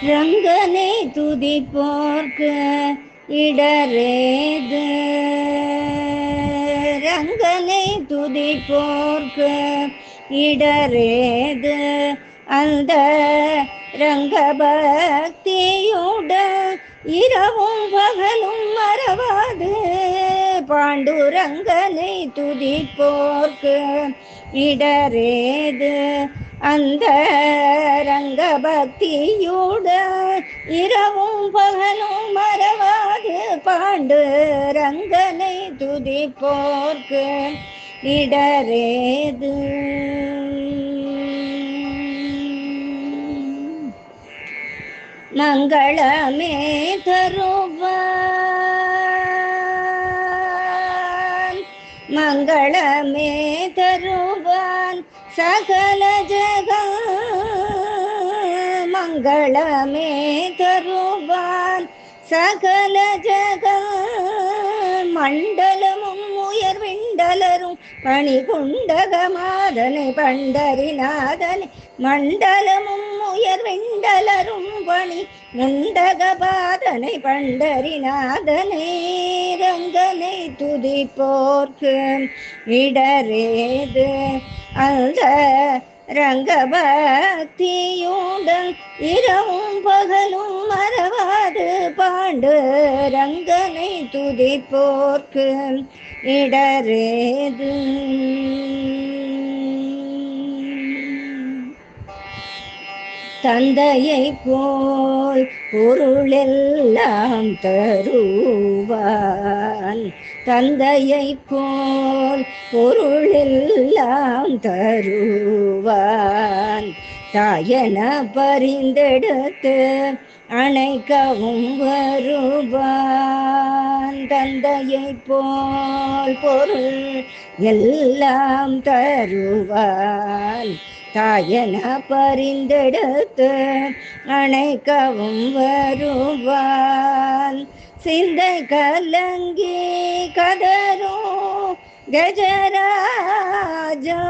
ரங்கனை துதிப்போர்க்கு இடரேது. ரங்கனை துதிப்போர்க்கு இடரேது. அந்த ரங்க ரங்கபக்தியுடன் இரவும் பகலும் மறவாத பாண்டுரங்கனை துதிப்போர்க்கு இடரேது. அந்த ரங்க ரங்கபக்தியுடன் இரவும் பகலும் மறவாது பாண்டு ரங்கனை துதிப்போர்க்கு இடரேது. மங்களமே தரும் மங்களமே தருவான் சகல ஜக மங்களமே தருவான் சகல ஜக மண்டலமும் உயர்விண்டலரும் பணி குண்டகமாதனை பண்டரிநாதனை. மண்டலமும் உயர்விண்டலரும் பணி முண்டகபாதனை பண்டரிநாதனை. ரங்கனை துதிப்போர்க்கு இடரேது. அந்த ரங்கபக்தியுடன் இரவும் பகலும் மறவாது பாண்டு ரங்கனை துதிப்போர்க்கு இடரேது. தந்தையை போல் பொருளெல்லாம் தருவான். தந்தையை போல் பொருளெல்லாம் தருவான். தாயன பரிந்தெடுத்து அணைக்கவும் வருவான். தந்தையை போல் பொருள் எல்லாம் தருவான். தாயன பரிந்தெடுத்து அணைக்கவும் வருவான். சிந்தை கலங்கி கதரும் கஜராஜா.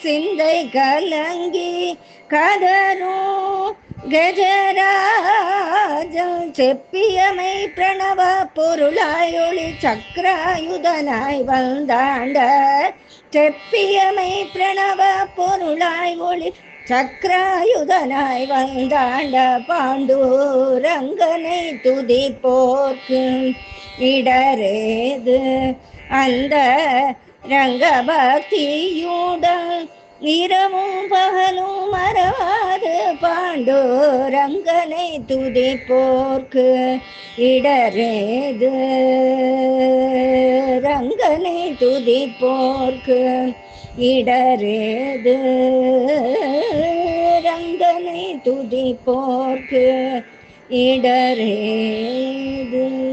சிந்தை கலங்கி கதரும் கஜராஜா. செப்பியமை பிரணவ பொருளாயொளி சக்கராயுதனாய் வந்தாண்ட. செப்பியமை பிரணவ பொருளாய் ஒளி சக்கராயுதனாய் வந்தாண்ட பாண்டூரங்கனை துதி துதிப்போர்க்கு இடரேது. அந்த ரங்கபக்தியுடன் இரவும் பகலும் மறவாது பாண்டூரங்கனை துதிப்போர்க்கு இடரேது. ரங்கனை துதிப்போர்க்கு இடரேது. ரங்கனை துதிப்போர்க்கு இடரேது.